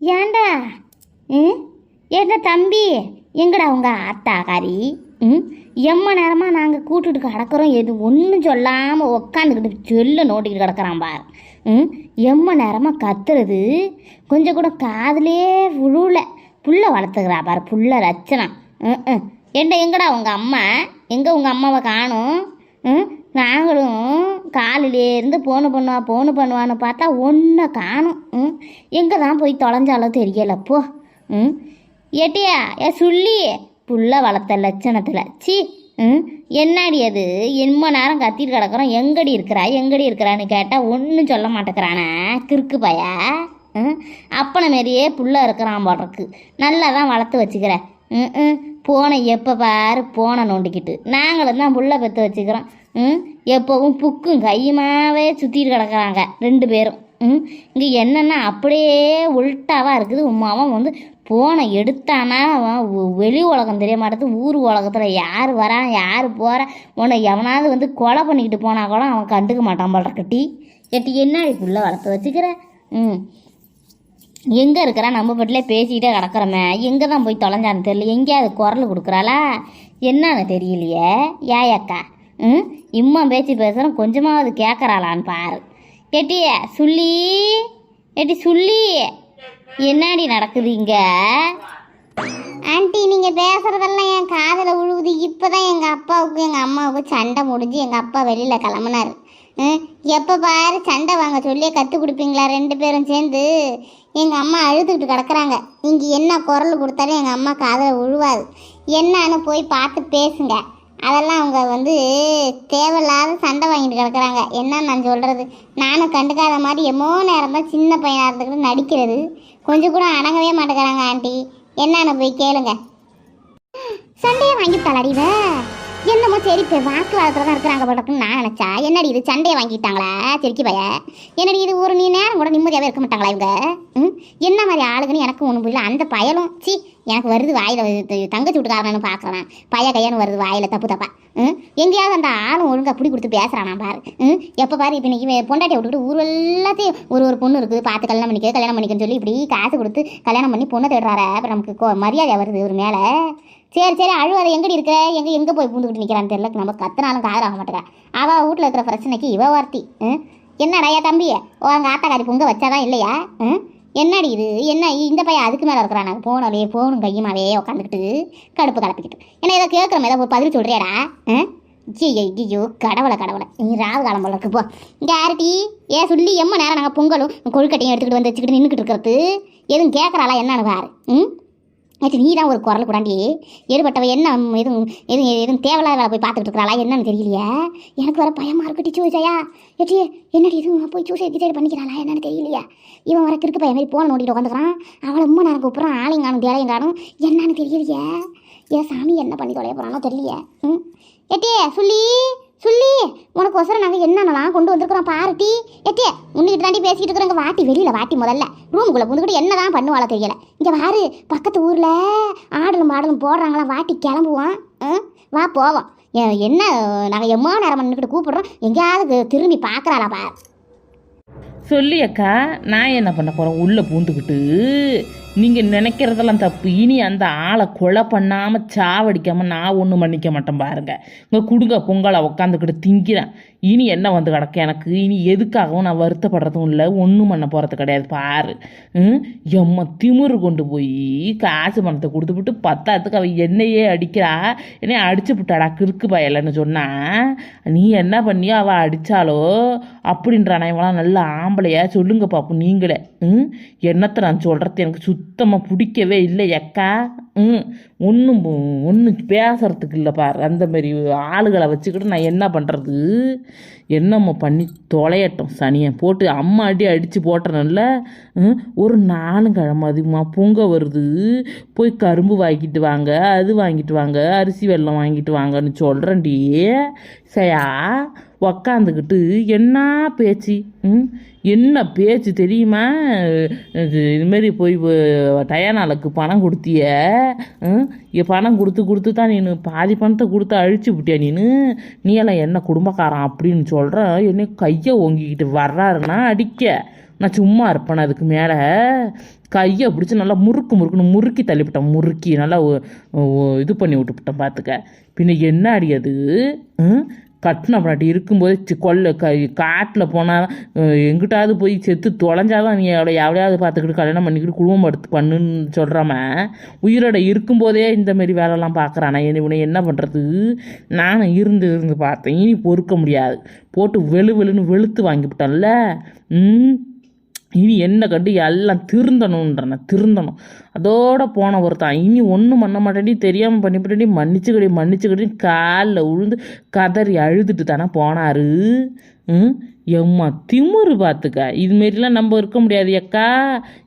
ஏன்டா ம்? என்ன தம்பி? எங்கடா உங்க ஆத்தாக்காரி ம்? எம்ம நேரமாக நாங்கள் கூட்டுட்டு கிடக்குறோம். எது ஒன்றும் சொல்லாமல் உக்காந்துக்கிட்டு சொல்ல நோட்டிக்கிட்டு கிடக்குறான் பார். ம்? எம்ம நேரமாக கத்துறது கொஞ்சம் கூட காதலே விழுல புள்ள வளர்த்துக்கிறா பார் புள்ள ரச்சனா ம் ம். ஏண்டா எங்கடா உங்கள் அம்மா? எங்கே உங்கள் அம்மாவை காணும்? ம்? நாங்களும் காலிலேருந்து போன் பண்ணுவா போன் பண்ணுவான்னு பார்த்தா ஒன்றை காணும். ம் எங்கே தான் போய் தொலைஞ்சாலும் தெரியலப்போ ம் ஏட்டியா ஏ சொல்லி புள்ள வளர்த்த லட்சணத்தில். சி ம் என்னடி அது? எம்ம நேரம் கத்திட்டு கிடக்குறோம். எங்கடி இருக்கிறா எங்கடி இருக்கிறான்னு கேட்டால் ஒன்றும் சொல்ல மாட்டேங்கிறானே கிறுக்கு பய. ம் அப்பனை மாரியே புள்ள இருக்கிறான் போடுறக்கு நல்லா தான் வளர்த்து வச்சுக்கிற. ம் ம் போனை எப்போ பாரு போனை நோண்டிக்கிட்டு. நாங்களும் தான் புள்ள பெற்று வச்சுக்கிறோம். ம் எப்போவும் புக்கும் கையுமாவே சுற்றிட்டு கிடக்குறாங்க ரெண்டு பேரும். ம்? இங்கே என்னென்னா அப்படியே உல்ட்டாவாக இருக்குது. உமாவும் வந்து போனை எடுத்தானா வெளி உலகம் தெரிய மாட்டேது ஊர் உலகத்தில் யார் வரான் யார் போகிறான் உன்னை எவனாவது வந்து கொலை பண்ணிக்கிட்டு போனா கூட அவன் கண்டுக்க மாட்டான் போல கட்டி கட்டி என்ன புள்ள வளர்த்து வச்சுக்கிற? ம். எங்கே இருக்கிறா? நம்ம பட்டிலே பேசிக்கிட்டே கிடக்குறோமே. எங்கே தான் போய் தொலைஞ்சான்னு தெரியல. எங்கேயாவது குரல் கொடுக்குறாளா? என்னன்னு தெரியலையே. ஏயக்கா ம்? இம்மா பேச்சு பேசுகிறோம் கொஞ்சமாவது கேட்குறாளான்னு பாரு. எட்டிய சொல்லி. கேட்டி சொல்லி. என்னடி நடக்குது இங்கே? ஆண்டி நீங்கள் பேசுகிறதெல்லாம் என் காதில் உழுவுது. இப்போ தான் எங்கள் அப்பாவுக்கும் எங்கள் அம்மாவுக்கும் சண்டை முடிஞ்சு எங்கள் அப்பா வெளியில் கிளம்புனார். எப்போ பாரு சண்டை வாங்க சொல்லி கற்றுக் கொடுப்பீங்களா ரெண்டு பேரும் சேர்ந்து? எங்கள் அம்மா அழுதுகிட்டு கிடக்குறாங்க. நீங்கள் என்ன குரல் கொடுத்தாலும் எங்கள் அம்மா காதில் விழுவாது என்னான்னு போய் பார்த்து பேசுங்க. அதெல்லாம் அவங்க வந்து தேவையில்லாத சண்டை வாங்கிட்டு கிடக்குறாங்க. என்ன நான் சொல்கிறது நானும் கண்டுக்காத மாதிரி எம்மோ நேரம் தான் சின்ன பையனாக இருந்துக்கிட்டு நடிக்கிறது. கொஞ்சம் கூட அடங்கவே மாட்டேங்கிறாங்க ஆண்டி. என்னன்னு போய் கேளுங்க. சண்டையை வாங்கி இவ என்னமோ சரி இப்போ வாக்குவாதத்தில் தான் இருக்கிறாங்க போலக்குன்னு நான் நினச்சா. என்னடி இது சண்டையை வாங்கிட்டாங்களா செருக்கி பய? என்னடி இது ஒரு நீ நேரம் கூட நிம்மதியாகவே இருக்க மாட்டாங்களா இவங்க? ம்? என்ன மாதிரி ஆளுங்கன்னு எனக்கு ஒன்றும் புரியல. அந்த பயலும் சி எனக்கு வருது வாயில் தங்கச்சி விட்டுக்காரனு பார்க்குறேன் பய கையான்னு வருது வாயில் தப்பு தப்பா. ம்? எங்கேயாவது அந்த ஆளும் ஒழுங்காக பிடி கொடுத்து பேசுகிறானா பாரு. ம்? எப்போ பாரு இப்போ இன்றைக்கி பொண்டாட்டியை விட்டுக்கிட்டு ஊர் எல்லாத்தையும் ஒரு ஒரு பொண்ணு இருக்குது. பார்த்து கல்யாணம் பண்ணிக்க கல்யாணம் பண்ணிக்கன்னு சொல்லி இப்படி காசு கொடுத்து கல்யாணம் பண்ணி பொண்ணை தேடுறாரு. அப்புறம் நமக்கு மரியாதை வருது ஒரு மேலே. சரி சரி அழுவாத எங்கடி இருக்கிற எங்க எங்க போய் பூந்துக்கிட்டு நிற்கிறான்னு தெரியல. நம்ம கத்துனாலும் காதல் ஆக மாட்டேறா அவள் வீட்ல இருக்கிற பிரச்சனைக்கு இவ வார்த்தி. ம்? என்னடா ஏன் தம்பி ஓ அங்க ஆத்தாக்காரி பொங்க வச்சாதான் இல்லையா? ம்? என்னடி இது? என்ன இந்த பையன் அதுக்கு மேலே இருக்கிறான். நாங்கள் போனாலே போகணும் கையுமாவே உட்காந்துக்கிட்டு கடுப்பு கலப்பிக்கிட்டு. என்ன ஏதோ கேட்குறோம் ஏதோ பதில் சொல்கிறியாடா ம்? ஐயோ ஐயோ கடவுளை கடவுளை. நீ ராவு காலம் போல இருக்கு. போ. இங்கே யார்டி? ஏன் சொல்லி எம்ம நேரம் நாங்கள் பொங்கலும் கொழுக்கட்டையும் எடுத்துக்கிட்டு வந்து வச்சுக்கிட்டு நின்றுக்கிட்டு இருக்கிறது. எதுவும் கேட்குறாளா என்னன்னு பாரு. ம்? நேற்று நீ தான் ஒரு குரல் கூடாண்டி. ஏற்பட்டவ என்ன எதுவும் எதுவும் எதுவும் தேவையில்லாத வேலை போய் பார்த்துட்டு இருக்கிறாளா? என்னன்னு தெரியலையே. எனக்கு வர பயமாக இருக்கு சூசையா ஜெயா என்னடி எதுவும் போய் சூசை டிசைட் பண்ணிக்கிறாளா? என்னன்னு தெரியலையே. இவன் வர கிறுக்கு பையன் மாதிரி போன் நோண்டிட்டு உட்காந்துக்கிறான் அவளை ரொம்ப நேரம் கூப்பிட்றான். ஆளையும் காணும் தேலையும் காணும். என்னன்னு தெரியலையே. ஏன் சாமி என்ன பண்ணி தொலைய போகிறானோ தெரியலையே. ம்? ஏட்டியே சொல்லி. சொல்லி உனக்கு ஒசரம் நாங்கள் என்னென்னலாம் கொண்டு வந்திருக்கிறோம் பாருட்டி எட்டே உன்னிக்கிட்டு தாண்டி பேசிக்கிட்டு இருக்கிறோங்க வாட்டி வெளியில் வாட்டி முதல்ல. ரூமுக்குள்ளே புந்துக்கிட்டு என்ன தான் பண்ணுவாளோ தெரியல. இங்கே வாரு பக்கத்து ஊரில் ஆடலும் பாடலும் போடுறாங்களா வாட்டி கிளம்புவான். வா போவோம். என்ன நாங்கள் எம்மா நேரம் நின்றுக்கிட்டு கூப்பிடுறோம். எங்கேயாவது திரும்பி பார்க்குறாளா பார். சொல்லி அக்கா நான் என்ன பண்ண போகிறேன் உள்ளே பூந்துக்கிட்டு நீங்கள் நினைக்கிறதெல்லாம் தப்பு. இனி அந்த ஆளை கொலை பண்ணாமல் சாவடிக்காமல் நான் ஒன்றும் பண்ணிக்க மாட்டேன் பாருங்க. இங்கே கொடுங்க பொங்கலை உக்காந்துக்கிட்டு திங்கிறேன். இனி என்ன வந்து கிடக்கு எனக்கு? இனி எதுக்காகவும் நான் வருத்தப்படுறதும் இல்லை ஒன்றும் பண்ண போகிறது கிடையாது பாரு. ம், எம்மா திமிரு கொண்டு போய் காசு பணத்தை கொடுத்துவிட்டு பத்தாத்துக்கு அவள் என்னையே அடிக்கிறா? என்னைய அடிச்சு விட்டாடா கிறுக்கு பயலன்னு சொன்னால் நீ என்ன பண்ணியோ அவள் அடித்தாலோ அப்படின்றானா இவெல்லாம் நல்ல ஆம்பளையா சொல்லுங்க பாப்பு நீங்களே. ம்? என்னத்தை நான் சொல்கிறது எனக்கு சுத்தமாக பிடிக்கவே இல்லை அக்கா. ம் ஒன்றும் ஒன்றும் பேசுறதுக்கு இல்லை பார். அந்த மாதிரி ஆளுகளை வச்சுக்கிட்டு நான் என்ன பண்ணுறது என்னம்மா பண்ணி தொலையட்டும் சனியை போட்டு அம்மா அடி அடித்து போட்டுறேன்ல ம், ஒரு நாலு கிழமை அதிகமாக பொங்க வருது. போய் கரும்பு வாங்கிட்டு வாங்க அது வாங்கிட்டு வாங்க அரிசி வெல்லம் வாங்கிட்டு வாங்கன்னு சொல்கிறேன்டி சயா உக்காந்துக்கிட்டு என்ன பேச்சு? ம் என்ன பேச்சு தெரியுமா? இது இதுமாரி போய் டயானாலுக்கு பணம் கொடுத்திய? பணம் கொடுத்து கொடுத்து தான் நீனு பாதி பணத்தை கொடுத்து அழிச்சு விட்டியா நீனு? நீ எல்லாம் என்ன குடும்பக்காரன் அப்படின்னு சொல்கிறேன் என்ன கையை ஓங்கிக்கிட்டு வர்றாருன்னா அடிக்க. நான் சும்மா இருப்பேன் அதுக்கு மேலே. கையை பிடிச்சி நல்லா முறுக்கு முறுக்குன்னு முறுக்கி தள்ளிவிட்டேன். முறுக்கி நல்லா இது பண்ணி விட்டுவிட்டேன் பார்த்துக்க. பின்ன என்ன அடி அது? ம்? கட்டின அப்படி இருக்கும்போதே கொல்ல க காட்டில் போனால் எங்கிட்டாவது போய் செத்து தொலைஞ்சாதான் நீ அவளை எவ்வளையாவது பார்த்துக்கிட்டு கல்யாணம் பண்ணிக்கிட்டு குடும்பம் எடுத்து பண்ணுன்னு சொல்கிறாம உயிரோட இருக்கும்போதே இந்தமாரி வேலைலாம் பார்க்குறானே? இவனை என்ன பண்ணுறது நானும் இருந்து இருந்து பார்த்தேன். இனி பொறுக்க முடியாது. போட்டு வெளு வெளுன்னு வெளுத்து வாங்கிவிட்டேன்ல. ம்? இனி என்ன கண்டு எல்லாம் திருந்தணுன்றன திருந்தணும். அதோட போன ஒருத்தான். இனி ஒன்றும் பண்ண மாட்டேடி தெரியாமல் பண்ணிவிட்டேடி மன்னிச்சுக்கடி மன்னிச்சுக்கடி காலில் உழுந்து கதறி அழுதுட்டு தானே போனாரு. எம்மா திமுரு பார்த்துக்க இதுமாரிலாம் நம்ம இருக்க முடியாது அக்கா.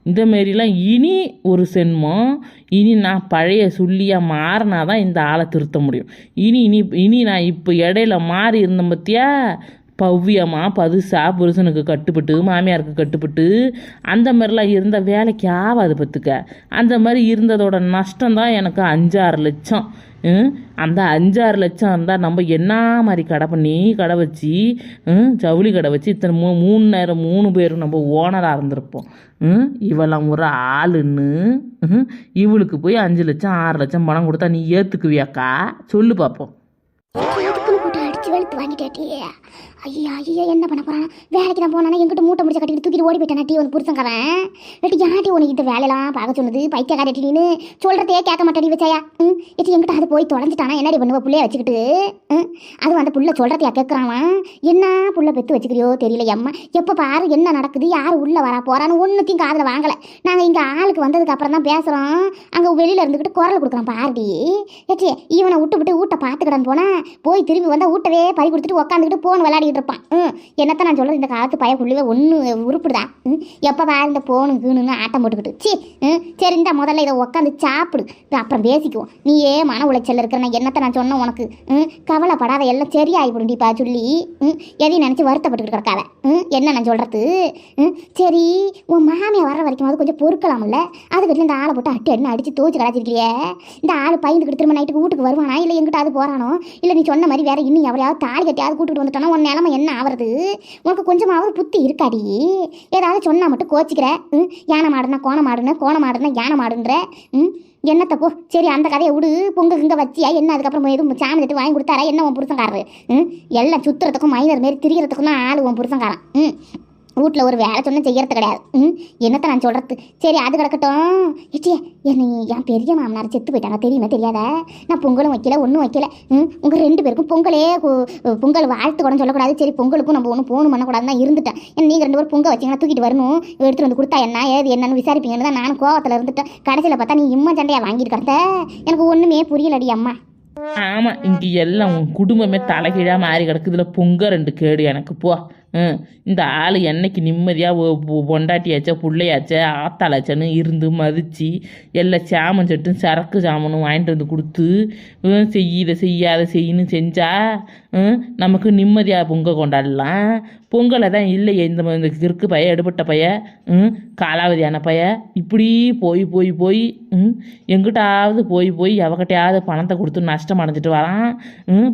இந்த மாரிலாம் இனி ஒரு சென்மம் இனி நான் பழைய சொல்லியாக மாறினா தான் இந்த ஆளை திருத்த முடியும். இனி இனி இனி நான் இப்போ இடையில மாறி இருந்தேன் பார்த்தியா பவ்யமாக பதுசாக புருஷனுக்கு கட்டுப்பட்டு மாமியாருக்கு கட்டுப்பட்டு அந்த மாதிரிலாம் இருந்த வேலைக்கு ஆகாது பார்த்துக்க. அந்த மாதிரி இருந்ததோட நஷ்டம் தான் எனக்கு அஞ்சாறு லட்சம். அந்த அஞ்சாறு லட்சம் இருந்தால் நம்ம என்ன மாதிரி கடை பண்ணி கடை வச்சு ஜவுளி கடை வச்சு இத்தனை மூ மூணு நேரம் மூணு பேரும் நம்ம ஓனராக இருந்திருப்போம். இவெல்லாம் ஒரு ஆளுன்னு இவளுக்கு போய் அஞ்சு லட்சம் ஆறு லட்சம் பணம் கொடுத்தா நீ ஏற்றுக்குவியாக்கா சொல்லு பார்ப்போம் அதுக்குன்னு வெளுத்து வாங்கிட்டே ஐயா ஐயா என்ன பண்ண போறான்? வேலைக்கு நான் போனானா எங்கிட்ட மூட்டை முடிச்ச கட்டிட்டு தூக்கிட்டு ஓடி போயிட்டான் டீ வந்து புருஷங்காரன்? வெட்டி யாட்டி உனக்கு இந்த வேலையெல்லாம் பார்க்க சொன்னது பைத்திய டீன்னு சொல்றதே கேட்க மாட்டேடி வச்சாயா ம் எட்டி எங்கிட்ட அது போய் தொலைஞ்சிட்டானா? என்னடி பண்ணுவ புள்ளைய வச்சுக்கிட்டு? அது அந்த புள்ள சொல்றதையா கேட்குறான் என்ன புள்ள பெத்து வச்சுக்கிறியோ தெரியல அம்மா எப்போ பாரு என்ன நடக்குது யார் உள்ள வரா போறான்னு ஒன்றுத்தையும் காதில் வாங்கலை. நாங்கள் இங்கே ஆளுக்கு வந்ததுக்கு அப்புறம் தான் பேசுகிறோம் அங்கே வெளியில் இருந்துக்கிட்டு குரல் கொடுக்குறோம் பாருடி. ஏச்சி இவனை விட்டு விட்டு ஊட்ட பார்த்துக்கிடன்னு போனா போய் திரும்பி வந்தால் ஊட்டவே பறி கொடுத்துட்டு உட்காந்துக்கிட்டு ஃபோன் விளையாடிட்டு இருப்பான். ம் என்னத்த நான் சொல்கிறது இந்த காலத்து பயக்குள்ளவே ஒன்று உருப்பிடுதா? ம் எப்போ பாரு இந்த போனு கீணுன்னு ஆட்டம் போட்டுக்கிட்டு. சி ம் சரி இந்த முதல்ல இதை உட்காந்து சாப்பிடு. அப்புறம் பேசிக்குவோம். நீயே மன உளைச்சல் இருக்கிற நான் என்னத்த நான் சொன்னேன் உனக்கு? ம் கவலைப்படாத எல்லாம் சரியாயிப்படும்டிப்பா சொல்லி. ம் எதையும் நினச்சி வருத்தப்பட்டுக்கிட்டு இருக்காத ம் என்ன நான் சொல்கிறது ம் சரி உன் மாமியை வர வரைக்கும் அது கொஞ்சம் பொறுக்கலாம்ல? அதுக்கிட்ட இந்த ஆளை போட்டு அட்டி அடினு அடித்து தோச்சு கிடச்சிருக்கிறியே இந்த ஆள் பயந்துக்கிட்டு திரும்ப நைட்டுக்கு வீட்டுக்கு வருவானா? இல்லை எங்கிட்ட அது போகிறானோ இல்லை நீ சொன்ன மாதிரி வேற இன்னும் எவ்வளோ ஏதாவது தாலி கட்டியாவது கூப்பிட்டு வந்துட்டானா உன் நிலமை என்ன ஆவறது? உனக்கு கொஞ்சமாவது புத்தி இருக்காடி. ஏதாவது சொன்னால் மட்டும் கோச்சிக்கிற. ம்? யானை மாடுனா கோண மாடுன கோண மாடுனா யானை மாடுன்ற. ம்? என்ன போ. சரி அந்த கதையை விடு. பொங்க கிங்க வச்சியா? என்ன? அதுக்கப்புறம் எதுவும் சாமி தட்டு வாங்கி கொடுத்தாரா? என்ன உன் புருஷங்காரரு ம்? எல்லாம் சுத்துறதுக்கும் மைனர் மாரி திரிகிறதுக்கும் தான் ஆள் உன் புருஷங்காரன் ம்? வீட்டில் ஒரு வேலை சொன்னால் செய்யறது கிடையாது. ம் என்னத்த நான் சொல்கிறது சரி அது கிடக்கட்டும். இச்சியே என்னை என் பெரிய மாமனார் செத்து போயிட்டாங்க. தெரியுமா தெரியாத? நான் பொங்கலும் வைக்கல ஒன்றும் வைக்கல. ம் உங்கள் ரெண்டு பேருக்கும் பொங்கலே பொங்கல் வாழ்த்து கூட சொல்லக்கூடாது. சரி பொங்கலுக்கும் நம்ம ஒன்றும் போகணும் பண்ணக்கூடாதுன்னு தான் இருந்துட்டேன். ஏன்னா நீங்கள் ரெண்டு பேரும் பொங்கல் வச்சிங்கன்னா தூக்கிட்டு வரணும். எடுத்துகிட்டு வந்து கொடுத்தா என்ன ஏது என்னன்னு விசாரிப்பீங்கன்னு தான் நானும் கோவத்தில் இருந்துட்டேன். கடைசியில் பார்த்தா நீ இம்மா சண்டையாக வாங்கிட்டு கிடந்த? எனக்கு ஒன்றுமே புரியலடி அம்மா. ஆமாம் இங்கே எல்லாம் உன் குடும்பமே தலைகீழாக மாறி கிடக்குதுல பொங்கல் ரெண்டு கேடு எனக்கு போ. இந்த ஆள் என்னைக்கு நிம்மதியாக பொண்டாட்டியாச்சா பிள்ளையாச்சா ஆத்தாளாச்சான்னு இருந்து மதித்து எல்லாம் சாமன் சட்டும் சரக்கு சாமனும் வாங்கிட்டு வந்து கொடுத்து ம், செய் இதை செஞ்சால் நமக்கு நிம்மதியாக பொங்க கொண்டாடலாம். பொங்கலை தான் இல்லையே இந்த இந்த கிறுக்கு பைய எடுபட்ட பைய காலாவதியான பைய இப்படி போய் போய் போய் எங்கிட்டாவது போய் போய் எவகிட்டையாவது பணத்தை கொடுத்து நஷ்டம் அடைஞ்சிட்டு வரான்.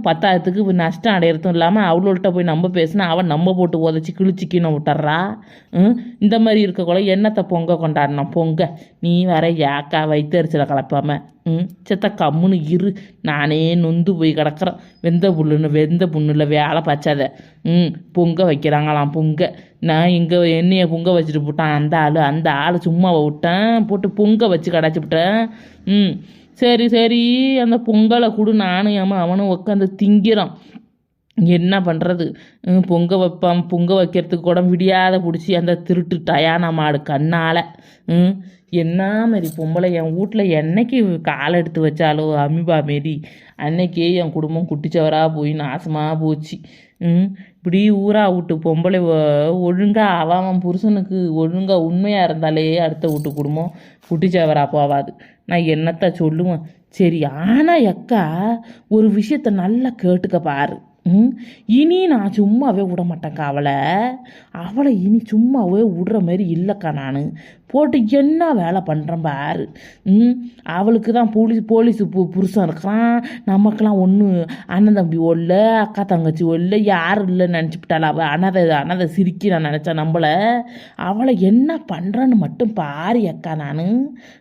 பத்தாயிரத்துக்கு நஷ்டம் அடையிறதும் இல்லாமல் அவளோட்ட போய் நம்ம பேசினா அவன் நம்ம போட்டு உதச்சி கிழிச்சு கீழே விட்டுறா. ம், இந்த மாதிரி இருக்கக்குள்ள என்னத்தை பொங்க கொண்டாடணும் பொங்க. நீ வேற யாக்கா வைத்தறிச்சலை கலப்பாம. ம்? செத்த கம்முன்னு இரு. நானே நொந்து போய் கிடக்குறேன். வெந்த புல்லுன்னு வெந்த புண்ணில் வேலை பச்சாத ம்? பொங்க வைக்கிறாங்களாம் பொங்க. நான் இங்கே என்னையை பொங்க வச்சுட்டு போட்டான். அந்த ஆள் அந்த ஆள் சும்மாவை விட்டேன். போட்டு பொங்க வச்சு கடாச்சி விட்டேன். ம்? சரி சரி. அந்த பொங்கலை கொடு. நானும் ஏமா அவனும் உட்காந்து திங்கிறான் என்ன பண்ணுறது பொங்க வைப்பான் பொங்க வைக்கிறதுக்கு கூட விடியாத பிடிச்சி அந்த திருட்டு டயானா மாடு கண்ணால். என்ன மாரி பொம்பளை என் வீட்டில் என்னைக்கு காலை எடுத்து வச்சாலோ அமிபா மாரி அன்னைக்கே என் குடும்பம் குட்டிச்சவராக போய் நாசமாக போச்சு. இப்படி ஊரா விட்டு பொம்பளை ஒழுங்காக அவன் அவன் புருஷனுக்கு ஒழுங்காக உண்மையாக இருந்தாலே அடுத்த வீட்டு குடும்பம் குட்டிச்சவராக போவாது. நான் என்னத்த சொல்லுவேன்? சரி ஆனால் அக்கா ஒரு விஷயத்த நல்லா கேட்டுக்க பாரு. இனி நான் சும்மாவே விட மாட்டேன்க்கா அவளை. அவளை இனி சும்மாவே விடுற மாதிரி இல்லைக்கா நான். போட்டு என்ன வேலை பண்ணுறேன் பாரு. ம்? அவளுக்கு தான் போலீஸ் போலீஸ் பு புருஷன் இருக்கான் நமக்கெல்லாம் ஒன்றும் அண்ணன் தம்பி ஒல்ல அக்கா தங்கச்சி ஒல்ல யாரும் இல்லைன்னு நினச்சிப்பிட்டாள் அவள் அனதை அனதை சிரிக்கி நான் நினச்சேன் நம்மளை அவளை என்ன பண்ணுறான்னு மட்டும் பாரு அக்கா நான்.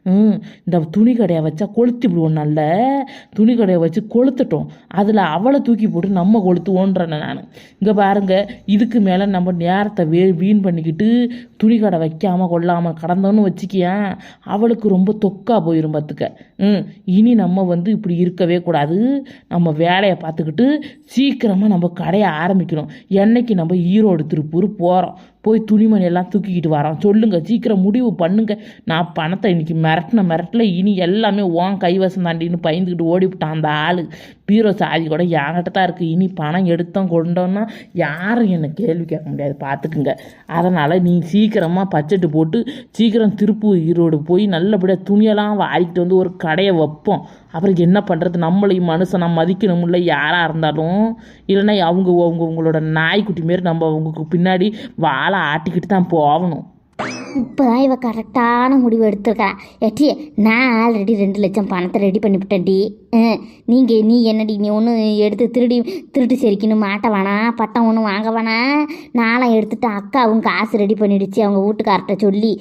ம்? இந்த துணி கடையை வச்சா கொளுத்தி விடுவோம் நல்ல. துணி கடையை வச்சு கொளுத்துட்டோம். அதில் அவளை தூக்கி போட்டு நம்ம கொளுத்துவோன்றேன் நான். இங்கே பாருங்க இதுக்கு மேலே நம்ம நேரத்தை வே வீண் பண்ணிக்கிட்டு துணி கடை வைக்காமல் கொள்ளாமல் கடந்தோன்னு வச்சுக்கியேன் அவளுக்கு ரொம்ப தொக்கா போயிடும் பார்த்துக்க ம் இனி நம்ம வந்து இப்படி இருக்கவே கூடாது. நம்ம வேலையை பார்த்துக்கிட்டு சீக்கிரமாக நம்ம கடையை ஆரம்பிக்கணும். என்னைக்கு நம்ம ஈரோடு திருப்பூர் போகிறோம் போய் துணிமணி எல்லாம் தூக்கிக்கிட்டு வரான். சொல்லுங்க சீக்கிரம் முடிவு பண்ணுங்க. நான் பணத்தை இன்றைக்கி மிரட்டின மிரட்டல இனி எல்லாமே ஓன் கைவசம் தாண்டின்னு பயந்துக்கிட்டு ஓடிவிட்டான் அந்த ஆள். பீரோ சாதி கூட என்கிட்ட தான் இருக்குது இனி பணம் எடுத்தோம் கொண்டோன்னா யாரும் என்னை கேள்வி கேட்க முடியாது. பார்த்துக்குங்க. அதனால் நீ சீக்கிரமாக பட்ஜெட்டு போட்டு சீக்கிரம் திருப்பூர் ஈரோடு போய் நல்லபடியாக துணியெல்லாம் வாரிக்கிட்டு வந்து ஒரு கடையை வைப்போம். அப்புறம் என்ன பண்ணுறது நம்மளையும் மனுஷனை மதிக்கணும்ல. யாராக இருந்தாலும். இல்லைன்னா அவங்க அவங்க உங்களோட நாய்க்குட்டி மாரி நம்ம அவங்களுக்கு பின்னாடி வாழ ஆட்டிக்கிட்டு தான் போகணும். இப்போ தான் இவ கரெக்டான முடிவு எடுத்திருக்கா. ஏட்டி நான் ஆல்ரெடி ரெண்டு லட்சம் பணத்தை ரெடி பண்ணிவிட்டேன்டி நீங்கள் நீ என்னடி நீ ஒன்று எடுத்து திருடி திருட்டு செரிக்கணும் மாட்ட வேணாம் பட்டம் ஒன்றும் வாங்க வேணாம். நானும் எடுத்துட்டு அக்காவும் காசு ரெடி பண்ணிடுச்சு. அவங்க வீட்டுக்கார்ட்ட சொல்லி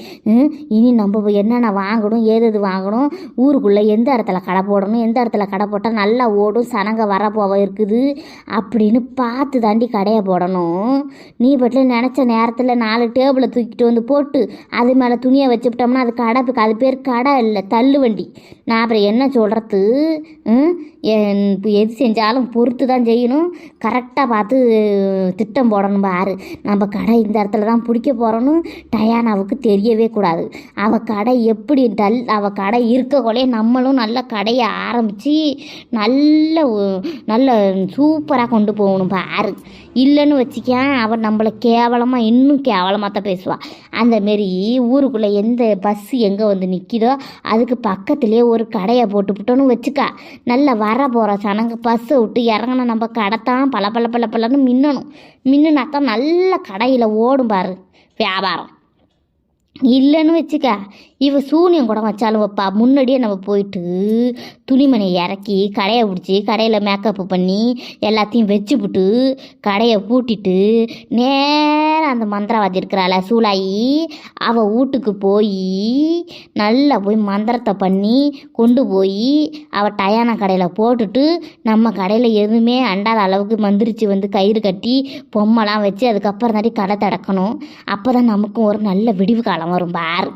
இனி நம்ம என்னென்ன வாங்கணும் ஏது எது வாங்கணும் ஊருக்குள்ளே எந்த இடத்துல கடை போடணும் எந்த இடத்துல கடை போட்டால் நல்லா ஓடும் சனங்க வரப்போவ இருக்குது அப்படின்னு பார்த்து தாண்டி கடையை போடணும். நீ பட்டில் நினச்ச நேரத்தில் நாலு டேபிளை தூக்கிட்டு வந்து போட்டு அது மேலே துணியை வச்சுவிட்டோம்னா அது கடை அது பேர் கடை இல்லை தள்ளு வண்டி நான் அப்புறம் என்ன சொல்கிறது இப்போ எது செஞ்சாலும் பொறுத்து தான் செய்யணும் கரெக்டாக பார்த்து திட்டம் போடணும் பாரு. நம்ம கடை இந்த இடத்துல தான் பிடிக்க போகிறோன்னு டயானாவுக்கு தெரியவே கூடாது. அவள் கடை எப்படி டல் அவள் கடை இருக்கக்குள்ளே நம்மளும் நல்ல கடையை ஆரம்பித்து நல்ல நல்ல சூப்பராக கொண்டு போகணும் பாரு. இல்லைன்னு வச்சுக்க அவள் நம்மளை கேவலமாக இன்னும் கேவலமாக தான் பேசுவாள் அந்தமாரி ஊருக்குள்ளே எந்த பஸ்ஸு எங்கே வந்து நிற்கிதோ அதுக்கு பக்கத்துலேயே ஒரு கடையை போட்டுப்புட்டோன்னு வச்சுக்கா. நல்லா வர போகிற சனங்க பஸ்ஸை விட்டு இறங்கின நம்ம கடை தான் பல பல பல பலன்னு மின்னணும். மின்னுனாக்கா நல்ல கடையில் ஓடும் பாரு வியாபாரம். இல்லைன்னு வச்சுக்க இவ சூனியம் கூட வச்சாலும் வைப்பா. முன்னாடியே நம்ம போயிட்டு துணிமணியை இறக்கி கடையை பிடிச்சி கடையில் மேக்கப்பு பண்ணி எல்லாத்தையும் வச்சுப்புட்டு கடையை பூட்டிட்டு நே அந்த மந்திரவாதி இருக்கிறாள சூளாயி அவள் வீட்டுக்கு போய் நல்லா போய் மந்திரத்தை பண்ணி கொண்டு போய் அவள் டயான கடையில் போட்டுட்டு நம்ம கடையில் எதுவுமே அண்டாத அளவுக்கு மந்திரிச்சு வந்து கயிறு கட்டி பொம்மைலாம் வச்சு அதுக்கப்புறம் தாண்டி கடை திறக்கணும். அப்போ தான் நமக்கும் ஒரு நல்ல விடிவு காலம் வரும் பாரு.